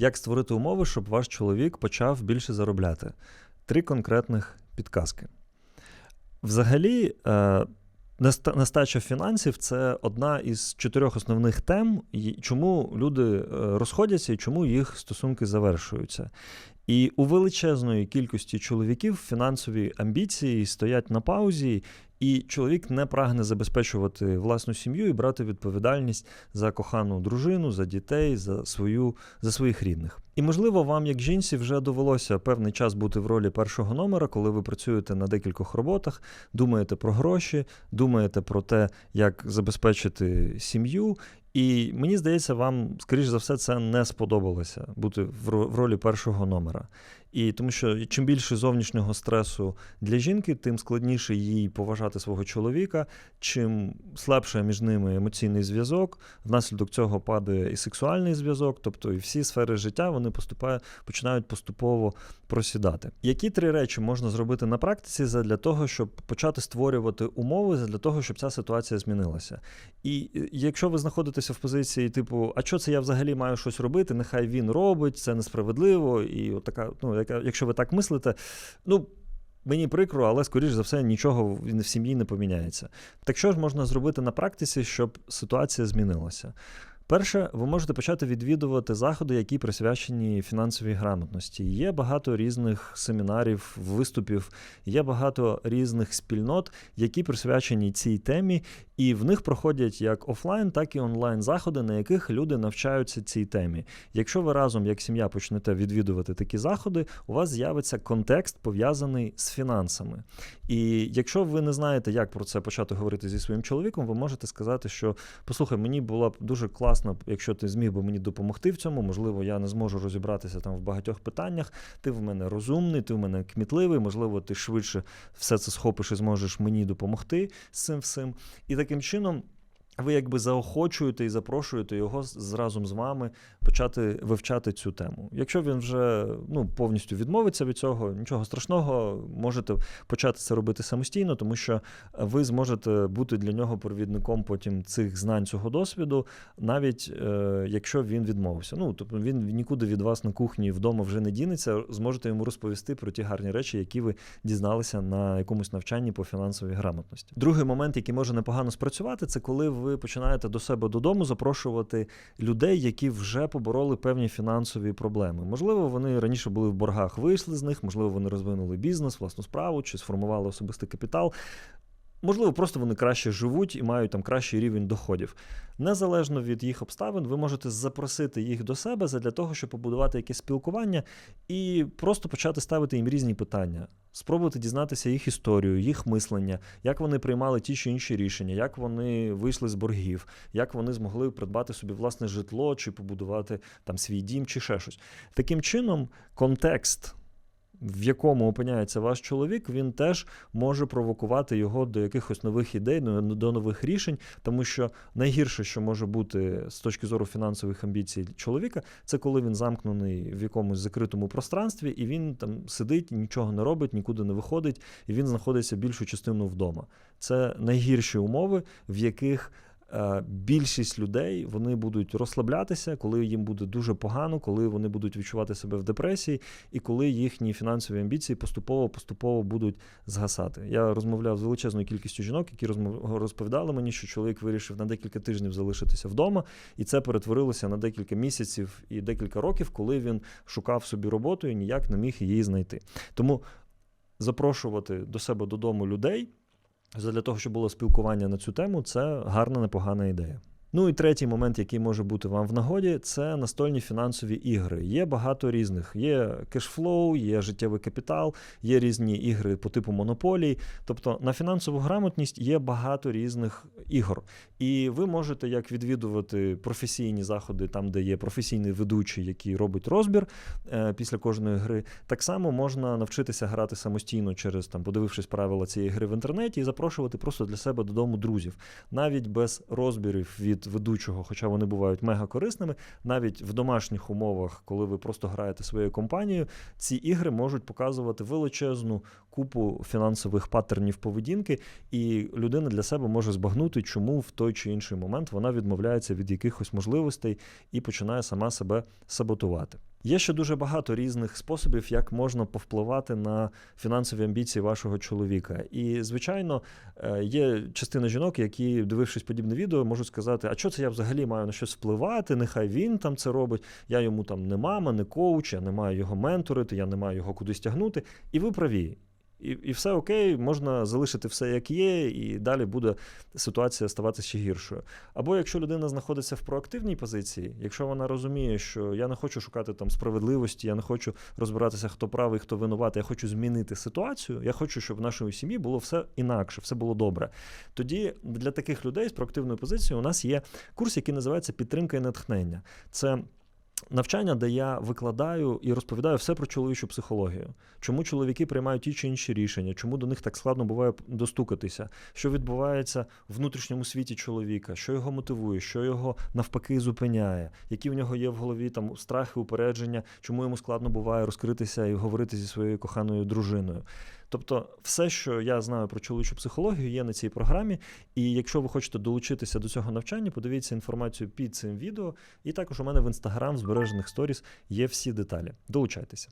Як створити умови, щоб ваш чоловік почав більше заробляти? Три конкретних підказки. Взагалі, е, нестача фінансів це одна із чотирьох основних тем, чому люди е, розходяться і чому їх стосунки завершуються. І у величезної кількості чоловіків фінансові амбіції стоять на паузі, і чоловік не прагне забезпечувати власну сім'ю і брати відповідальність за кохану дружину, за дітей, за свою, за своїх рідних. І можливо, вам, як жінці, вже довелося певний час бути в ролі першого номера, коли ви працюєте на декількох роботах, думаєте про гроші, думаєте про те, як забезпечити сім'ю. І мені здається, вам, скоріш за все, це не сподобалося бути в ролі першого номера. І тому що чим більше зовнішнього стресу для жінки, тим складніше їй поважати свого чоловіка, чим слабше між ними емоційний зв'язок, внаслідок цього падає і сексуальний зв'язок, тобто і всі сфери життя вони поступає, починають поступово просідати. Які три речі можна зробити на практиці для того, щоб почати створювати умови для того, щоб ця ситуація змінилася? І якщо ви знаходитеся в позиції, типу, а що це я взагалі маю щось робити? Нехай він робить, це несправедливо, і от така, ну якщо ви так мислите, ну. Мені прикро, але, скоріш за все, нічого в сім'ї не поміняється. Так що ж можна зробити на практиці, щоб ситуація змінилася? Перше, ви можете почати відвідувати заходи, які присвячені фінансовій грамотності. Є багато різних семінарів, виступів, є багато різних спільнот, які присвячені цій темі, і в них проходять як офлайн, так і онлайн заходи, на яких люди навчаються цій темі. Якщо ви разом, як сім'я, почнете відвідувати такі заходи, у вас з'явиться контекст пов'язаний з фінансами. І якщо ви не знаєте, як про це почати говорити зі своїм чоловіком, ви можете сказати, що послухай, мені було б дуже класно, якщо ти зміг би мені допомогти в цьому. Можливо, я не зможу розібратися там в багатьох питаннях. Ти в мене розумний, ти в мене кмітливий, можливо, ти швидше все це схопиш і зможеш мені допомогти з цим всім. І таким чином ви якби заохочуєте і запрошуєте його разом з вами почати вивчати цю тему. Якщо він вже ну, повністю відмовиться від цього, нічого страшного, можете почати це робити самостійно, тому що ви зможете бути для нього провідником потім цих знань, цього досвіду, навіть е, якщо він відмовився. Ну тобто він нікуди від вас на кухні вдома вже не дінеться, зможете йому розповісти про ті гарні речі, які ви дізналися на якомусь навчанні по фінансовій грамотності. Другий момент, який може непогано спрацювати, це коли ви ви починаєте до себе додому запрошувати людей, які вже побороли певні фінансові проблеми. Можливо, вони раніше були в боргах, вийшли з них, можливо, вони розвинули бізнес, власну справу чи сформували особистий капітал. Можливо, просто вони краще живуть і мають там кращий рівень доходів. Незалежно від їх обставин, ви можете запросити їх до себе для того, щоб побудувати якесь спілкування і просто почати ставити їм різні питання, спробувати дізнатися їх історію, їх мислення, як вони приймали ті чи інші рішення, як вони вийшли з боргів, як вони змогли придбати собі власне житло чи побудувати там свій дім, чи ще щось. Таким чином, контекст в якому опиняється ваш чоловік, він теж може провокувати його до якихось нових ідей, до нових рішень, тому що найгірше, що може бути з точки зору фінансових амбіцій чоловіка, це коли він замкнений в якомусь закритому пространстві, і він там сидить, нічого не робить, нікуди не виходить, і він знаходиться більшу частину вдома. Це найгірші умови, в яких більшість людей вони будуть розслаблятися, коли їм буде дуже погано, коли вони будуть відчувати себе в депресії, і коли їхні фінансові амбіції поступово-поступово будуть згасати. Я розмовляв з величезною кількістю жінок, які розповідали мені, що чоловік вирішив на декілька тижнів залишитися вдома, і це перетворилося на декілька місяців і декілька років, коли він шукав собі роботу і ніяк не міг її знайти. Тому запрошувати до себе додому людей. Для того, щоб було спілкування на цю тему, це гарна, непогана ідея. Ну і третій момент, який може бути вам в нагоді, це настольні фінансові ігри. Є багато різних. Є кешфлоу, є життєвий капітал, є різні ігри по типу монополій. Тобто на фінансову грамотність є багато різних ігор. І ви можете як відвідувати професійні заходи, там, де є професійний ведучий, який робить розбір е, після кожної гри. Так само можна навчитися грати самостійно через там, подивившись правила цієї гри в інтернеті, і запрошувати просто для себе додому друзів, навіть без розбірів від від ведучого, хоча вони бувають мега корисними, навіть в домашніх умовах, коли ви просто граєте своєю компанією, ці ігри можуть показувати величезну купу фінансових паттернів поведінки, і людина для себе може збагнути, чому в той чи інший момент вона відмовляється від якихось можливостей і починає сама себе саботувати. Є ще дуже багато різних способів, як можна повпливати на фінансові амбіції вашого чоловіка. І, звичайно, е, є частина жінок, які, дивившись подібне відео, можуть сказати: а що це я взагалі маю на щось впливати? Нехай він там це робить. Я йому там не мама, не коуч, я не маю його менторити, я не маю його кудись тягнути. І ви праві. І, і все окей, можна залишити все як є, і далі буде ситуація ставати ще гіршою. Або якщо людина знаходиться в проактивній позиції, якщо вона розуміє, що я не хочу шукати там справедливості, я не хочу розбиратися, хто правий, хто винуватий, я хочу змінити ситуацію, я хочу, щоб в нашій сім'ї було все інакше, все було добре. Тоді для таких людей з проактивною позицією у нас є курс, який називається Підтримка і натхнення. Це навчання, де я викладаю і розповідаю все про чоловічу психологію, чому чоловіки приймають ті чи інші рішення, чому до них так складно буває достукатися, що відбувається в внутрішньому світі чоловіка, що його мотивує, що його навпаки зупиняє, які в нього є в голові там страхи, упередження, чому йому складно буває розкритися і говорити зі своєю коханою дружиною. Тобто, все, що я знаю про чоловічу психологію, є на цій програмі. І якщо ви хочете долучитися до цього навчання, подивіться інформацію під цим відео. І також у мене в інстаграм в збережених сторіс є всі деталі. Долучайтеся.